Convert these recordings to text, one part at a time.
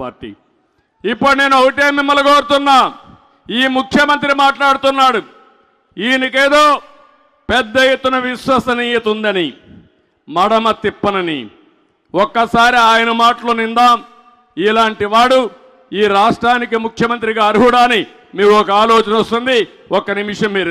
Party. ఇప్పుడు నేను ఒకటే మిమ్మల్ని కోరుతున్నా ఈ ముఖ్యమంత్రి మాట్లాడుతున్నాడు. ఈయనకేదో పెద్ద ఎత్తున విశ్వసనీయత ఉందని మడమ తిప్పనని. ఒక్కసారి ఆయన మాటలు నిందాం. ఇలాంటి వాడు ఈ రాష్ట్రానికి ముఖ్యమంత్రిగా అర్హుడా అని మీకు ఒక ఆలోచన వస్తుంది. ఒక్క నిమిషం మీరు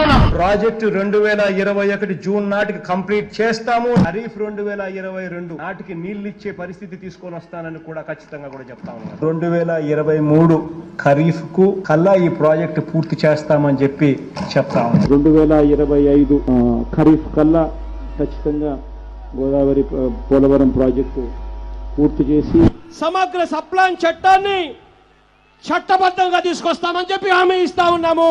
ఉన్నాం ప్రాజెక్టు రెండు వేల ఇరవై ఒకటి జూన్ నాటికి కంప్లీట్ చేస్తాము. ఖరీఫ్ రెండు వేల ఇరవై రెండు నాటికి నీళ్ళు ఇచ్చే పరిస్థితి తీసుకొని వస్తానని కూడా ఖచ్చితంగా కూడా చెప్తా ఉన్నాను రెండు వేల ఇరవై మూడు ఖరీఫ్కు కల్లా ఈ ప్రాజెక్టు పూర్తి చేస్తామని చెప్పి చెప్తా ఉన్నాను రెండు వేల ఇరవై ఐదు ఖరీఫ్ కల్లా ఖచ్చితంగా గోదావరి పోలవరం ప్రాజెక్టు పూర్తి చేసి సమగ్ర సప్లాన్ చట్టాన్ని చట్టబద్ధంగా తీసుకొస్తామని చెప్పి హామీ ఇస్తా ఉన్నాము.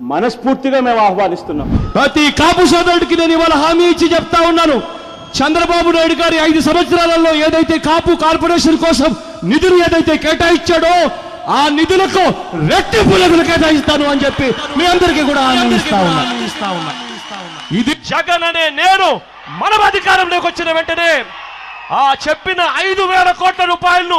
మనస్ఫూర్తిగా మేము ఆహ్వానిస్తున్నాం. ప్రతి కాపు సోదరుడికి నేను ఇవాళ హామీ ఇచ్చి చెప్తా ఉన్నాను. చంద్రబాబు నాయుడు గారి ఐదు సంవత్సరాలలో ఏదైతే కాపు కార్పొరేషన్ కోసం నిధులు ఏదైతే కేటాయించాడో ఆ నిధులకు రెట్టింపు నిధులు కేటాయిస్తాను అని చెప్పి మీ అందరికీ కూడా ఉన్నా. ఇది జగన్ అనే నేను మనం అధికారంలోకి వచ్చిన వెంటనే ఆ చెప్పిన ఐదు వేల కోట్ల రూపాయలను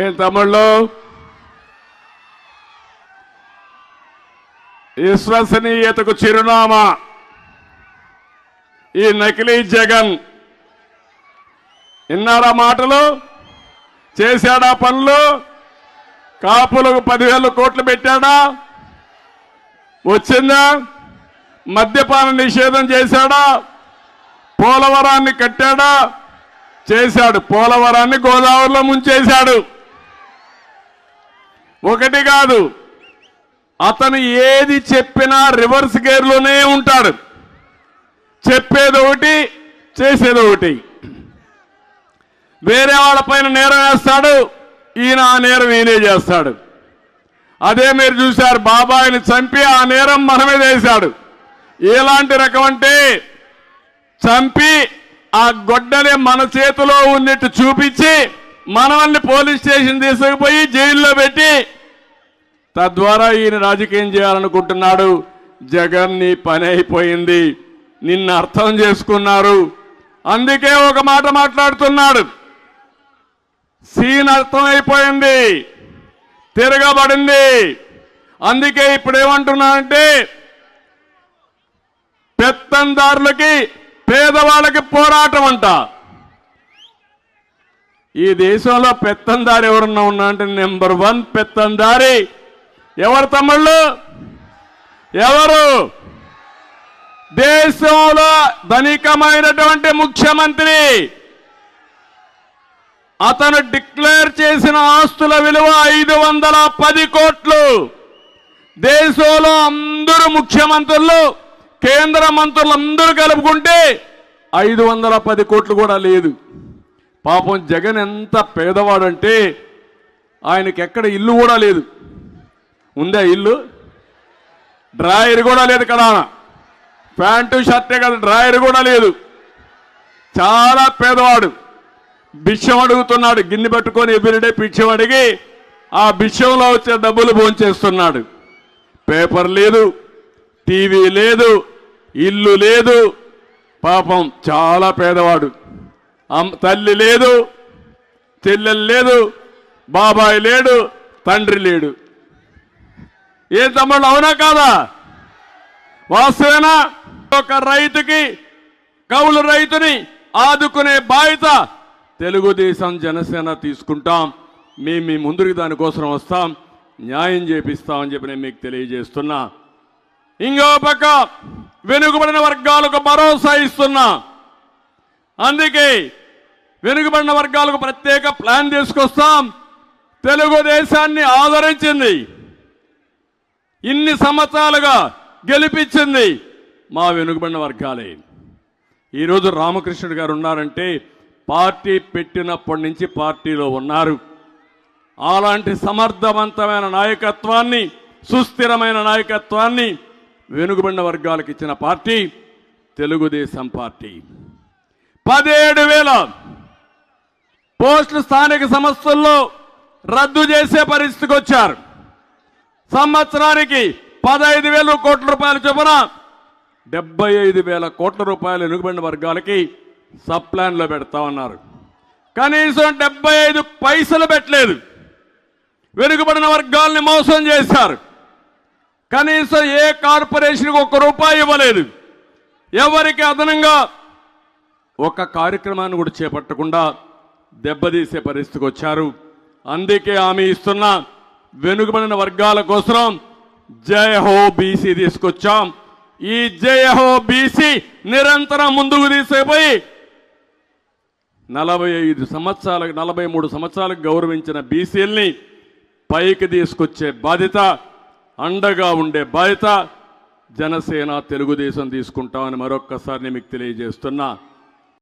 ఏం తమ్ముళ్ళు? విశ్వసనీయతకు చిరునామా. ఈ నకిలీ జగన్. విన్నారా మాటలు? చేశాడా పనులు? కాపులకు పదివేల కోట్లు పెట్టాడా? వచ్చిందా? మద్యపాన నిషేధం చేశాడా? పోలవరాన్ని కట్టాడా? చేశాడు. పోలవరాన్ని గోదావరిలో ముంచేశాడు. ఒకటి కాదు అతను ఏది చెప్పినా రివర్స్ గేర్లోనే ఉంటాడు. చెప్పేది ఒకటి చేసేది ఒకటి. వేరే వాళ్ళపైన నేరం వేస్తాడు ఈయన ఆ నేరం ఈయనే చేస్తాడు. అదే మీరు చూశారు బాబాయిని చంపి ఆ నేరం మన మీద వేశాడు ఎలాంటి రకం అంటే చంపి ఆ గొడ్డని మన చేతిలో ఉన్నట్టు చూపించి మనల్ని పోలీస్ స్టేషన్ తీసుకుపోయి జైల్లో పెట్టి తద్వారా ఈయన రాజకీయం చేయాలనుకుంటున్నాడు. జగన్ నీ పని అయిపోయింది. నిన్ను అర్థం చేసుకున్నారు. అందుకే ఒక మాట మాట్లాడుతున్నాడు. సీన్ అర్థమైపోయింది తిరగబడింది. అందుకే ఇప్పుడు ఏమంటున్నానంటే పెత్తందారులకి పేదవాళ్ళకి పోరాటం అంట. ఈ దేశంలో పెత్తందారి ఎవరన్నా ఉన్నా అంటే నెంబర్ వన్ పెత్తందారి. ఎవరు తమ్ముళ్ళు? ఎవరు? దేశంలో ధనికమైనటువంటి ముఖ్యమంత్రి. అతను డిక్లేర్ చేసిన ఆస్తుల విలువ ఐదు వందల పది కోట్లు. దేశంలో అందరూ ముఖ్యమంత్రులు కేంద్ర మంత్రులు అందరూ కలుపుకుంటే ఐదు వందల పది కోట్లు కూడా లేదు. పాపం జగన్ ఎంత పేదవాడంటే ఆయనకి ఎక్కడ ఇల్లు కూడా లేదు. ఉందా ఇల్లు? డ్రాయర్ కూడా లేదు కదా. ప్యాంటు షర్టే కదా డ్రాయర్ కూడా లేదు. చాలా పేదవాడు. భిక్షం అడుగుతున్నాడు. గిన్నె పట్టుకొని ఎవ్రీడే భిక్షం అడిగి ఆ భిక్షంలో వచ్చే డబ్బులు భోంచేస్తున్నాడు. పేపర్ లేదు టీవీ లేదు ఇల్లు లేదు. పాపం చాలా పేదవాడు. తల్లి లేదు చెల్లెలు లేదు బాబాయ్ లేడు తండ్రి లేడు. ఏ తమ్ముళ్ళు అవునా కాదా? వాస్తవేనా? ఒక రైతుకి కౌలు రైతుని ఆదుకునే బాధ్యత తెలుగుదేశం జనసేన తీసుకుంటాం. మేము మీ ముందుకు దానికోసం వస్తాం. న్యాయం చేపిస్తామని చెప్పి నేను మీకు తెలియజేస్తున్నా. ఇంకో పక్క వెనుకబడిన వర్గాలకు భరోసా ఇస్తున్నా. అందుకే వెనుకబడిన వర్గాలకు ప్రత్యేక ప్లాన్ తీసుకొస్తాం. తెలుగుదేశాన్ని ఆదరించింది. ఇన్ని సంవత్సరాలుగా గెలిపించింది మా వెనుకబడిన వర్గాలే. ఈరోజు రామకృష్ణుడు గారు ఉన్నారంటే పార్టీ పెట్టినప్పటి నుంచి పార్టీలో ఉన్నారు. అలాంటి సమర్థవంతమైన నాయకత్వాన్ని సుస్థిరమైన నాయకత్వాన్ని వెనుకబడిన వర్గాలకు ఇచ్చిన పార్టీ తెలుగుదేశం పార్టీ. పదిహేడు వేల పోస్టులు స్థానిక సంస్థల్లో రద్దు చేసే పరిస్థితికి వచ్చారు. సంవత్సరానికి పదహైదు వేల కోట్ల రూపాయల చొప్పున డెబ్బై ఐదు వేల కోట్ల రూపాయలు ఎనుగుబడిన వర్గాలకి సప్లాన్లో పెడతా ఉన్నారు. కనీసం డెబ్బై ఐదు పైసలు పెట్టలేదు. వెనుకబడిన వర్గాల్ని మోసం చేశారు. కనీసం ఏ కార్పొరేషన్కి ఒక్క రూపాయి ఇవ్వలేదు. ఎవరికి అదనంగా ఒక కార్యక్రమాన్ని కూడా చేపట్టకుండా దెబ్బతీసే పరిస్థితికి వచ్చారు. అందుకే ఆమె ఇస్తున్న వెనుకబడిన వర్గాల కోసం జయ హో బీసీ తీసుకొచ్చాం. ఈ జయ హో బీసీ నిరంతరం ముందుకు తీసుకుపోయి నలభై ఐదు సంవత్సరాలకు నలభై మూడు సంవత్సరాలకు గౌరవించిన బీసీల్ని పైకి తీసుకొచ్చే బాధ్యత అండగా ఉండే బాధ్యత జనసేన తెలుగుదేశం తీసుకుంటామని మరొక్కసారి మీకు తెలియజేస్తున్నా.